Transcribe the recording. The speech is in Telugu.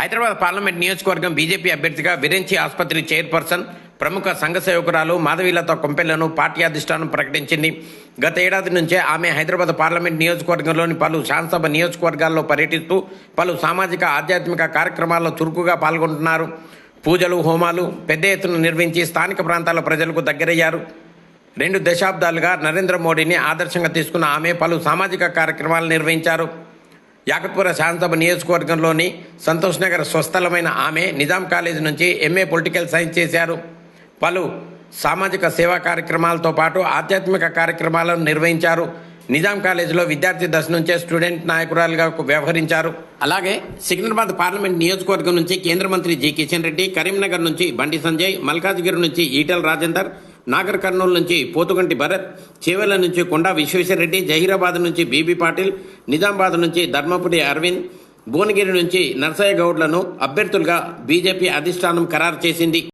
హైదరాబాద్ పార్లమెంట్ నియోజకవర్గం బీజేపీ అభ్యర్థిగా విరించి ఆసుపత్రి చైర్పర్సన్ ప్రముఖ సంఘ సేవకురాలు మాధవీలత కొంపెళ్ళను పార్టీ అధిష్టానం ప్రకటించింది. గత ఏడాది నుంచే ఆమె హైదరాబాద్ పార్లమెంట్ నియోజకవర్గంలోని పలు శాసనసభ నియోజకవర్గాల్లో పర్యటిస్తూ పలు సామాజిక ఆధ్యాత్మిక కార్యక్రమాల్లో చురుకుగా పాల్గొంటున్నారు. పూజలు హోమాలు పెద్ద ఎత్తున నిర్వహించి స్థానిక ప్రాంతాల ప్రజలకు దగ్గరయ్యారు. రెండు దశాబ్దాలుగా నరేంద్ర మోడీని ఆదర్శంగా తీసుకున్న ఆమె పలు సామాజిక కార్యక్రమాలు నిర్వహించారు. యాకత్పుర శాసనసభ నియోజకవర్గంలోని సంతోష్ నగర్ స్వస్థలమైన ఆమె నిజాం కాలేజీ నుంచి ఎంఏ పొలిటికల్ సైన్స్ చేశారు. పలు సామాజిక సేవా కార్యక్రమాలతో పాటు ఆధ్యాత్మిక కార్యక్రమాలను నిర్వహించారు. నిజాం కాలేజీలో విద్యార్థి దశ నుంచే స్టూడెంట్ నాయకురాలుగా వ్యవహరించారు. అలాగే సికింద్రాబాద్ పార్లమెంట్ నియోజకవర్గం నుంచి కేంద్ర మంత్రి జి కిషన్ రెడ్డి కరీంనగర్ నుంచి బండి సంజయ్ మల్కాజ్గిరి నుంచి ఈటెల రాజేందర్ నాగర్ కర్నూలు నుంచి పోతుగంటి భరత్ చేవెళ్ళ నుంచి కొండా విశ్వేశ్వరరెడ్డి జహీరాబాద్ నుంచి బీబీ పాటిల్ నిజామాబాద్ నుంచి ధర్మపురి అరవింద్ భువనగిరి నుంచి నర్సయ్య గౌడ్లను అభ్యర్థులుగా బీజేపీ అధిష్టానం ఖరారు చేసింది.